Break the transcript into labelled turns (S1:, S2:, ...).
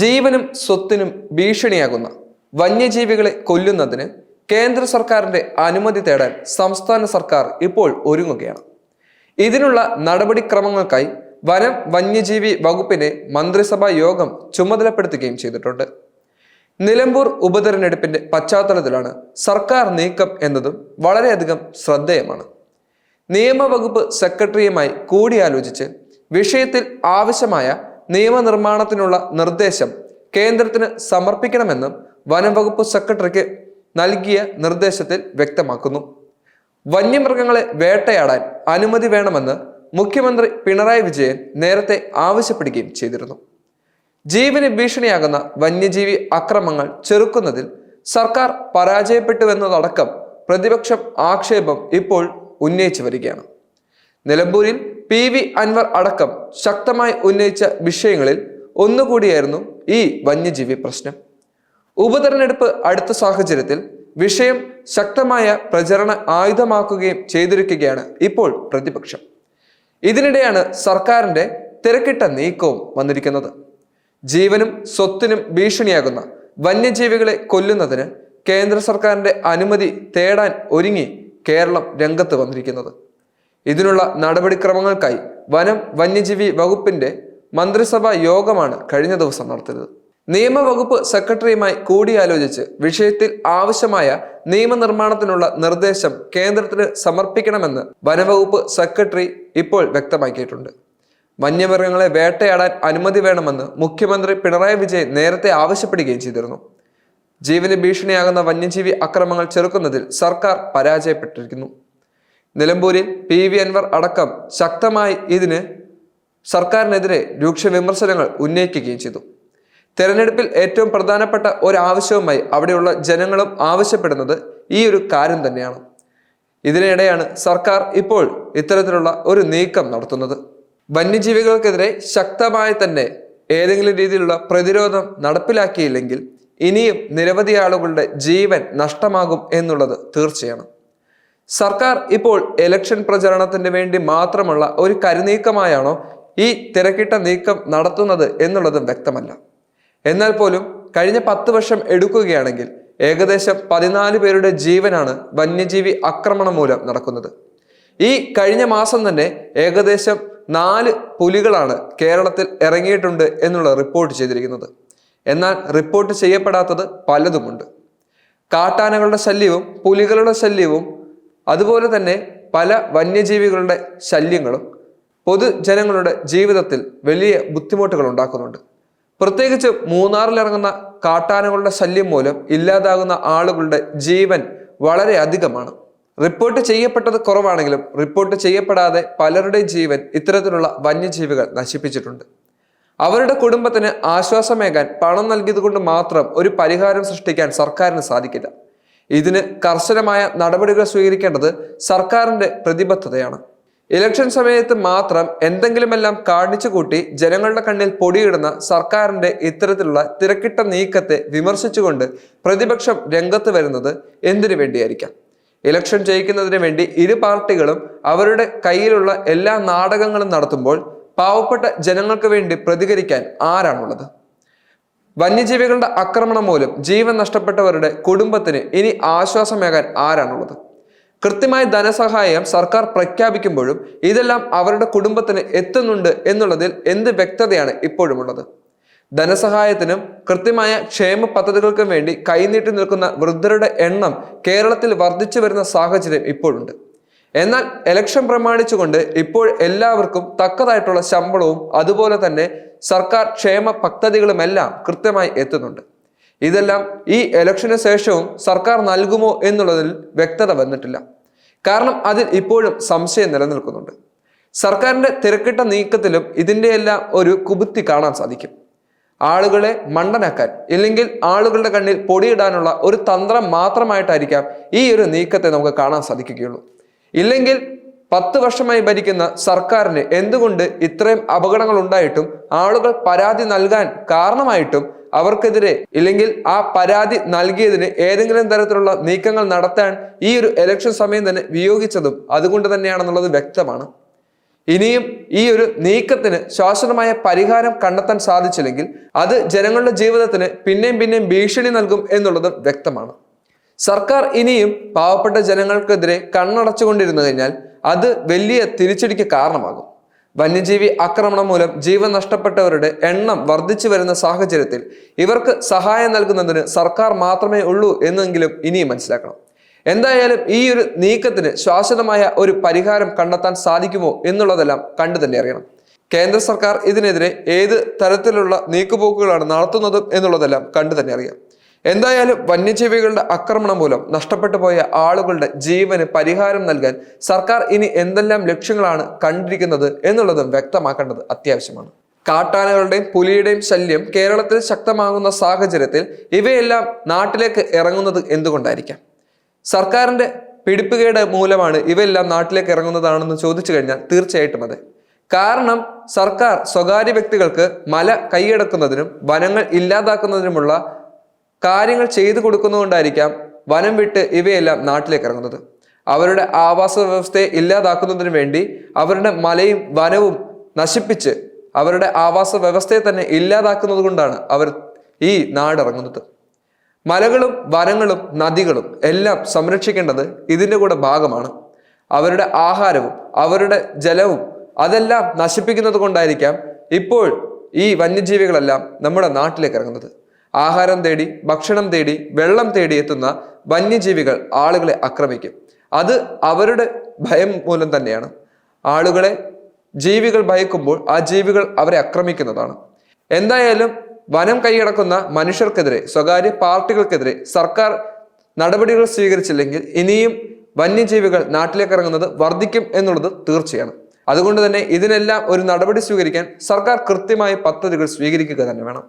S1: ജീവനും സ്വത്തിനും ഭീഷണിയാകുന്ന വന്യജീവികളെ കൊല്ലുന്നതിന് കേന്ദ്ര സർക്കാരിന്റെ അനുമതി തേടാൻ സംസ്ഥാന സർക്കാർ ഇപ്പോൾ ഒരുങ്ങുകയാണ്. ഇതിനുള്ള നടപടിക്രമങ്ങൾക്കായി വനം വന്യജീവി വകുപ്പിനെ മന്ത്രിസഭാ യോഗം ചുമതലപ്പെടുത്തുകയും ചെയ്തിട്ടുണ്ട്. നിലമ്പൂർ ഉപതെരഞ്ഞെടുപ്പിന്റെ പശ്ചാത്തലത്തിലാണ് സർക്കാർ നീക്കം എന്നതും വളരെയധികം ശ്രദ്ധേയമാണ്. നിയമവകുപ്പ് സെക്രട്ടറിയുമായി കൂടിയാലോചിച്ച് വിഷയത്തിൽ ആവശ്യമായ നിയമനിർമ്മാണത്തിനുള്ള നിർദ്ദേശം കേന്ദ്രത്തിന് സമർപ്പിക്കണമെന്നും വനംവകുപ്പ് സെക്രട്ടറിക്ക് നൽകിയ നിർദ്ദേശത്തിൽ വ്യക്തമാക്കുന്നു. വന്യമൃഗങ്ങളെ വേട്ടയാടാൻ അനുമതി വേണമെന്ന് മുഖ്യമന്ത്രി പിണറായി വിജയൻ നേരത്തെ ആവശ്യപ്പെടുകയും ചെയ്തിരുന്നു. ജീവന് ഭീഷണിയാകുന്ന വന്യജീവി അക്രമങ്ങൾ ചെറുക്കുന്നതിൽ സർക്കാർ പരാജയപ്പെട്ടുവെന്നതടക്കം പ്രതിപക്ഷം ആക്ഷേപം ഇപ്പോൾ ഉന്നയിച്ചു വരികയാണ്. നിലമ്പൂരിൽ പി വി അൻവർ അടക്കം ശക്തമായി ഉന്നയിച്ച വിഷയങ്ങളിൽ ഒന്നുകൂടിയായിരുന്നു ഈ വന്യജീവി പ്രശ്നം. ഉപതെരഞ്ഞെടുപ്പ് അടുത്ത സാഹചര്യത്തിൽ വിഷയം ശക്തമായ പ്രചരണ ആയുധമാക്കുകയും ചെയ്തിരിക്കുകയാണ് ഇപ്പോൾ പ്രതിപക്ഷം. ഇതിനിടെയാണ് സർക്കാരിന്റെ തിരക്കിട്ട നീക്കവും വന്നിരിക്കുന്നത്. ജീവനും സ്വത്തിനും ഭീഷണിയാകുന്ന വന്യജീവികളെ കൊല്ലുന്നതിന് കേന്ദ്ര സർക്കാരിന്റെ അനുമതി തേടാൻ ഒരുങ്ങി കേരളം രംഗത്ത് വന്നിരിക്കുന്നത്. ഇതിനുള്ള നടപടിക്രമങ്ങൾക്കായി വനം വന്യജീവി വകുപ്പിന്റെ മന്ത്രിസഭാ യോഗമാണ് കഴിഞ്ഞ ദിവസം നടത്തിയത്. നിയമവകുപ്പ് സെക്രട്ടറിയുമായി കൂടിയാലോചിച്ച് വിഷയത്തിൽ ആവശ്യമായ നിയമനിർമ്മാണത്തിനുള്ള നിർദ്ദേശം കേന്ദ്രത്തിന് സമർപ്പിക്കണമെന്ന് വനവകുപ്പ് സെക്രട്ടറി ഇപ്പോൾ വ്യക്തമാക്കിയിട്ടുണ്ട്. വന്യമൃഗങ്ങളെ വേട്ടയാടാൻ അനുമതി വേണമെന്ന് മുഖ്യമന്ത്രി പിണറായി വിജയൻ നേരത്തെ ആവശ്യപ്പെടുകയും ചെയ്തിരുന്നു. ജീവന് ഭീഷണിയാകുന്ന വന്യജീവി അക്രമങ്ങൾ ചെറുക്കുന്നതിൽ സർക്കാർ പരാജയപ്പെട്ടിരിക്കുന്നു. നിലമ്പൂരിൽ പി വി അൻവർ അടക്കം ശക്തമായി ഇതിന് സർക്കാരിനെതിരെ രൂക്ഷ വിമർശനങ്ങൾ ഉന്നയിക്കുകയും ചെയ്തു. തെരഞ്ഞെടുപ്പിൽ ഏറ്റവും പ്രധാനപ്പെട്ട ഒരു ഒരാവശ്യവുമായി അവിടെയുള്ള ജനങ്ങളും ആവശ്യപ്പെടുന്നത് ഈ ഒരു കാര്യം തന്നെയാണ്. ഇതിനിടെയാണ് സർക്കാർ ഇപ്പോൾ ഇത്തരത്തിലുള്ള ഒരു നീക്കം നടത്തുന്നത്. വന്യജീവികൾക്കെതിരെ ശക്തമായി തന്നെ ഏതെങ്കിലും രീതിയിലുള്ള പ്രതിരോധം നടപ്പിലാക്കിയില്ലെങ്കിൽ ഇനിയും നിരവധി ആളുകളുടെ ജീവൻ നഷ്ടമാകും എന്നുള്ളത് തീർച്ചയാണ്. സർക്കാർ ഇപ്പോൾ ഇലക്ഷൻ പ്രചരണത്തിന് വേണ്ടി മാത്രമുള്ള ഒരു കരുനീക്കമായാണോ ഈ തിരക്കിട്ട നീക്കം നടത്തുന്നത് എന്നുള്ളതും വ്യക്തമല്ല. എന്നാൽ പോലും കഴിഞ്ഞ പത്ത് വർഷം എടുക്കുകയാണെങ്കിൽ ഏകദേശം പതിനാല് പേരുടെ ജീവനാണ് വന്യജീവി ആക്രമണം മൂലം നടക്കുന്നത്. ഈ കഴിഞ്ഞ മാസം തന്നെ ഏകദേശം നാല് പുലികളാണ് കേരളത്തിൽ ഇറങ്ങിയിട്ടുണ്ട് എന്നുള്ള റിപ്പോർട്ട് ചെയ്തിരിക്കുന്നത്. എന്നാൽ റിപ്പോർട്ട് ചെയ്യപ്പെടാത്തത് പലതുമുണ്ട്. കാട്ടാനകളുടെ ശല്യവും പുലികളുടെ ശല്യവും അതുപോലെ തന്നെ പല വന്യജീവികളുടെ ശല്യങ്ങളും പൊതുജനങ്ങളുടെ ജീവിതത്തിൽ വലിയ ബുദ്ധിമുട്ടുകൾ ഉണ്ടാക്കുന്നുണ്ട്. പ്രത്യേകിച്ച് മൂന്നാറിലിറങ്ങുന്ന കാട്ടാനകളുടെ ശല്യം മൂലം ഇല്ലാതാകുന്ന ആളുകളുടെ ജീവൻ വളരെ അധികമാണ്. റിപ്പോർട്ട് ചെയ്യപ്പെട്ടത് കുറവാണെങ്കിലും റിപ്പോർട്ട് ചെയ്യപ്പെടാതെ പലരുടെയും ജീവൻ ഇത്തരത്തിലുള്ള വന്യജീവികൾ നശിപ്പിച്ചിട്ടുണ്ട്. അവരുടെ കുടുംബത്തിന് ആശ്വാസമേകാൻ പണം നൽകിയത് കൊണ്ട് മാത്രം ഒരു പരിഹാരം സൃഷ്ടിക്കാൻ സർക്കാരിന് സാധിക്കില്ല. ഇതിന് കർശനമായ നടപടികൾ സ്വീകരിക്കേണ്ടത് സർക്കാരിന്റെ പ്രതിബദ്ധതയാണ്. ഇലക്ഷൻ സമയത്ത് മാത്രം എന്തെങ്കിലുമെല്ലാം കാണിച്ചു കൂട്ടി ജനങ്ങളുടെ കണ്ണിൽ പൊടിയിടുന്ന സർക്കാരിന്റെ ഇത്തരത്തിലുള്ള തിരക്കിട്ട നീക്കത്തെ വിമർശിച്ചുകൊണ്ട് പ്രതിപക്ഷം രംഗത്ത് വരുന്നത് എന്തിനു വേണ്ടിയായിരിക്കാം? ഇലക്ഷൻ ജയിക്കുന്നതിന് വേണ്ടി ഇരു പാർട്ടികളും അവരുടെ കയ്യിലുള്ള എല്ലാ നാടകങ്ങളും നടത്തുമ്പോൾ പാവപ്പെട്ട ജനങ്ങൾക്ക് വേണ്ടി പ്രതികരിക്കാൻ ആരാണുള്ളത്? വന്യജീവികളുടെ ആക്രമണം മൂലം ജീവൻ നഷ്ടപ്പെട്ടവരുടെ കുടുംബത്തിന് ഇനി ആശ്വാസമേകാൻ ആരാണുള്ളത്? കൃത്യമായ ധനസഹായം സർക്കാർ പ്രഖ്യാപിക്കുമ്പോഴും ഇതെല്ലാം അവരുടെ കുടുംബത്തിന് എത്തുന്നുണ്ട് എന്നുള്ളതിൽ എന്ത് വ്യക്തതയാണ് ഇപ്പോഴുമുള്ളത്? ധനസഹായത്തിനും കൃത്യമായ ക്ഷേമ പദ്ധതികൾക്കും വേണ്ടി കൈനീട്ടി നിൽക്കുന്ന വൃദ്ധരുടെ എണ്ണം കേരളത്തിൽ വർദ്ധിച്ചു വരുന്ന സാഹചര്യം ഇപ്പോഴുണ്ട്. എന്നാൽ ഇലക്ഷൻ പ്രമാണിച്ചുകൊണ്ട് ഇപ്പോൾ എല്ലാവർക്കും തക്കതായിട്ടുള്ള ശമ്പളവും അതുപോലെ തന്നെ സർക്കാർ ക്ഷേമ പദ്ധതികളുമെല്ലാം കൃത്യമായി എത്തുന്നുണ്ട്. ഇതെല്ലാം ഈ ഇലക്ഷന് ശേഷവും സർക്കാർ നൽകുമോ എന്നുള്ളതിൽ വ്യക്തത വന്നിട്ടില്ല. കാരണം അതിൽ ഇപ്പോഴും സംശയം നിലനിൽക്കുന്നുണ്ട്. സർക്കാരിന്റെ തിരക്കിട്ട നീക്കത്തിലും ഇതിന്റെയെല്ലാം ഒരു കുബുത്തി കാണാൻ സാധിക്കും. ആളുകളെ മണ്ടനാക്കാൻ ഇല്ലെങ്കിൽ ആളുകളുടെ കണ്ണിൽ പൊടിയിടാനുള്ള ഒരു തന്ത്രം മാത്രമായിട്ടായിരിക്കാം ഈ ഒരു നീക്കത്തെ നമുക്ക് കാണാൻ സാധിക്കുകയുള്ളൂ. ഇല്ലെങ്കിൽ പത്ത് വർഷമായി ഭരിക്കുന്ന സർക്കാരിന് എന്തുകൊണ്ട് ഇത്രയും അപകടങ്ങൾ ഉണ്ടായിട്ടും ആളുകൾ പരാതി നൽകാൻ കാരണമായിട്ടും അവർക്കെതിരെ ഇല്ലെങ്കിൽ ആ പരാതി നൽകിയതിന് ഏതെങ്കിലും തരത്തിലുള്ള നീക്കങ്ങൾ നടത്താൻ ഈ ഒരു ഇലക്ഷൻ സമയം തന്നെ വിയോഗിച്ചതും അതുകൊണ്ട് തന്നെയാണെന്നുള്ളത് വ്യക്തമാണ്. ഇനിയും ഈ ഒരു നീക്കത്തിന് ശാശ്വതമായ പരിഹാരം കണ്ടെത്താൻ സാധിച്ചില്ലെങ്കിൽ അത് ജനങ്ങളുടെ ജീവിതത്തിന് പിന്നെയും പിന്നെയും ഭീഷണി നൽകും എന്നുള്ളതും വ്യക്തമാണ്. സർക്കാർ ഇനിയും പാവപ്പെട്ട ജനങ്ങൾക്കെതിരെ കണ്ണടച്ചുകൊണ്ടിരുന്നു കഴിഞ്ഞാൽ അത് വലിയ തിരിച്ചടിക്ക് കാരണമാകും. വന്യജീവി ആക്രമണം മൂലം ജീവൻ നഷ്ടപ്പെട്ടവരുടെ എണ്ണം വർദ്ധിച്ചു വരുന്ന സാഹചര്യത്തിൽ ഇവർക്ക് സഹായം നൽകുന്നതിന് സർക്കാർ മാത്രമേ ഉള്ളൂ എന്നെങ്കിലും ഇനിയും മനസ്സിലാക്കണം. എന്തായാലും ഈ ഒരു നീക്കത്തിന് ശാശ്വതമായ ഒരു പരിഹാരം കണ്ടെത്താൻ സാധിക്കുമോ എന്നുള്ളതെല്ലാം കണ്ടു തന്നെ അറിയണം. കേന്ദ്ര സർക്കാർ ഇതിനെതിരെ ഏത് തരത്തിലുള്ള നീക്കുപോക്കുകളാണ് നടത്തുന്നതും എന്നുള്ളതെല്ലാം കണ്ടു തന്നെ അറിയാം. എന്തായാലും വന്യജീവികളുടെ ആക്രമണം മൂലം നഷ്ടപ്പെട്ടു പോയ ആളുകളുടെ ജീവന് പരിഹാരം നൽകാൻ സർക്കാർ ഇനി എന്തെല്ലാം ലക്ഷ്യങ്ങളാണ് കണ്ടിരിക്കുന്നത് എന്നുള്ളതും വ്യക്തമാക്കേണ്ടത് അത്യാവശ്യമാണ്. കാട്ടാനകളുടെയും പുലിയുടെയും ശല്യം കേരളത്തിൽ ശക്തമാകുന്ന സാഹചര്യത്തിൽ ഇവയെല്ലാം നാട്ടിലേക്ക് ഇറങ്ങുന്നത് എന്തുകൊണ്ടായിരിക്കാം? സർക്കാരിന്റെ പിടിപ്പുകേട് മൂലമാണ് ഇവയെല്ലാം നാട്ടിലേക്ക് ഇറങ്ങുന്നതാണെന്ന് ചോദിച്ചു കഴിഞ്ഞാൽ തീർച്ചയായിട്ടും അതെ. കാരണം സർക്കാർ സ്വകാര്യ വ്യക്തികൾക്ക് മല കൈയടക്കുന്നതിനും വനങ്ങൾ ഇല്ലാതാക്കുന്നതിനുമുള്ള കാര്യങ്ങൾ ചെയ്തു കൊടുക്കുന്നതുകൊണ്ടായിരിക്കാം വനം വിട്ട് ഇവയെല്ലാം നാട്ടിലേക്ക് ഇറങ്ങുന്നത്. അവരുടെ ആവാസ വ്യവസ്ഥയെ ഇല്ലാതാക്കുന്നതിന് വേണ്ടി അവരുടെ മലയും വനവും നശിപ്പിച്ച് അവരുടെ ആവാസ വ്യവസ്ഥയെ തന്നെ ഇല്ലാതാക്കുന്നത് കൊണ്ടാണ് അവർ ഈ നാടിറങ്ങുന്നത് മലകളും വനങ്ങളും നദികളും എല്ലാം സംരക്ഷിക്കേണ്ടത് ഇതിന്റെ കൂടെ ഭാഗമാണ്. അവരുടെ ആഹാരവും അവരുടെ ജലവും അതെല്ലാം നശിപ്പിക്കുന്നത് കൊണ്ടായിരിക്കാം ഇപ്പോൾ ഈ വന്യജീവികളെല്ലാം നമ്മുടെ നാട്ടിലേക്ക് ഇറങ്ങുന്നത്. ആഹാരം തേടി ഭക്ഷണം തേടി വെള്ളം തേടി എത്തുന്ന വന്യജീവികൾ ആളുകളെ ആക്രമിക്കും. അത് അവരുടെ ഭയം മൂലം തന്നെയാണ്. ആളുകളെ ജീവികൾ ഭയക്കുമ്പോൾ ആ ജീവികൾ അവരെ ആക്രമിക്കുന്നതാണ്. എന്തായാലും വനം കൈയടക്കുന്ന മനുഷ്യർക്കെതിരെ സ്വകാര്യ പാർട്ടികൾക്കെതിരെ സർക്കാർ നടപടികൾ സ്വീകരിച്ചില്ലെങ്കിൽ ഇനിയും വന്യജീവികൾ നാട്ടിലേക്ക് ഇറങ്ങുന്നത് വർദ്ധിക്കും എന്നുള്ളത് തീർച്ചയാണ്. അതുകൊണ്ട് തന്നെ ഇതിനെല്ലാം ഒരു നടപടി സ്വീകരിക്കാൻ സർക്കാർ കൃത്യമായ പദ്ധതികൾ സ്വീകരിക്കുക തന്നെ വേണം.